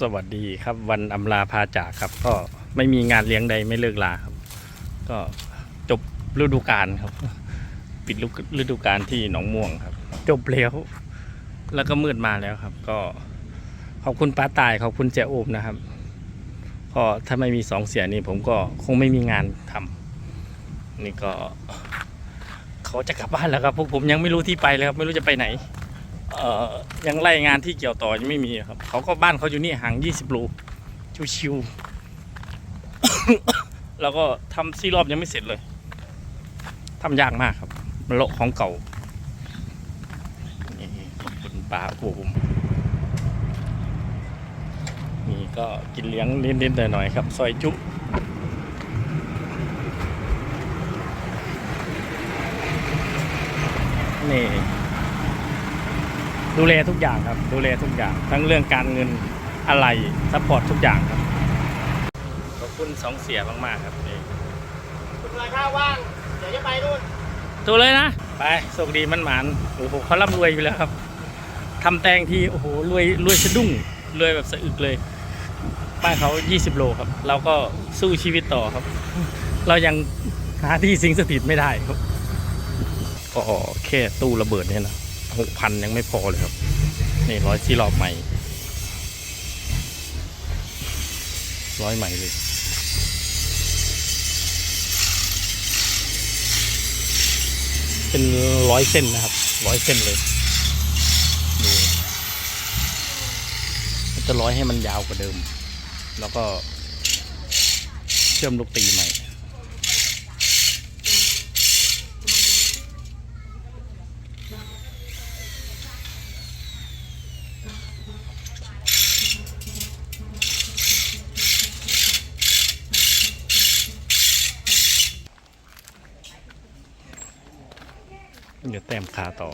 สวัสดีครับวันอำลาพาจากครับ ก็ไม่มีงานเลี้ยงใดไม่เลิกลาครับ ก็จบฤดูกาลครับ ปิดฤดูกาลที่หนองม่วงครับ จบแล้วแล้วก็มืดมาแล้วครับ ก็ขอบคุณป้าตายขอบคุณเจ้าโอมนะครับก็ถ้าไม่มีสองเสียนี่ผมก็คงไม่มีงานทำนี่ก็ เขาจะกลับบ้านแล้วครับพวกผมยังไม่รู้ที่ไปเลยครับ ไม่รู้จะไปไหนเอ่อ ยังไล่งานที่เกี่ยวต่อยังไม่มีครับ เขาก็บ้านเขาอยู่นี่ห่าง 20โลชิวๆแล้วก็ทำซีรอบยังไม่เสร็จเลยทำยากมากครับมันโละของเก่านี่คุณป้าผมนี่ก็กินเลี้ยงนิดๆหน่อยๆครับ ซอยจุ๊นี่ ดูแลทุกอย่างครับ ดูแลทุกอย่าง ทั้งเรื่องการเงินอะไรซัพพอร์ตทุกอย่างครับ ขอบคุณสองเสียมากๆครับนี่คุณมาถ้าว่าง เดี๋ยวจะไปนู่นตัวเลยนะ ไปโชคดีมันหมานโอ้โหเขาร่ำรวยอยู่แล้วครับทำแตงทีโอ้โหรวยรวยสะดุ้งรวยแบบสะอึกเลยบ้านเขา 20 โลครับ เราก็สู้ชีวิตต่อครับ เรายังหาที่สิงสถิตไม่ได้ครับก็แค่ตู้ระเบิดเนี่ยนะ หกพันยังไม่พอเลยครับ นี่ร้อยที่รอบใหม่ ร้อยใหม่เลยเป็นร้อยเส้นนะครับร้อยเส้นเลยดูจะร้อยให้มันยาวกว่าเดิม แล้วก็เชื่อมลูกตีใหม่ เดี๋ยวแต้มขาต่อ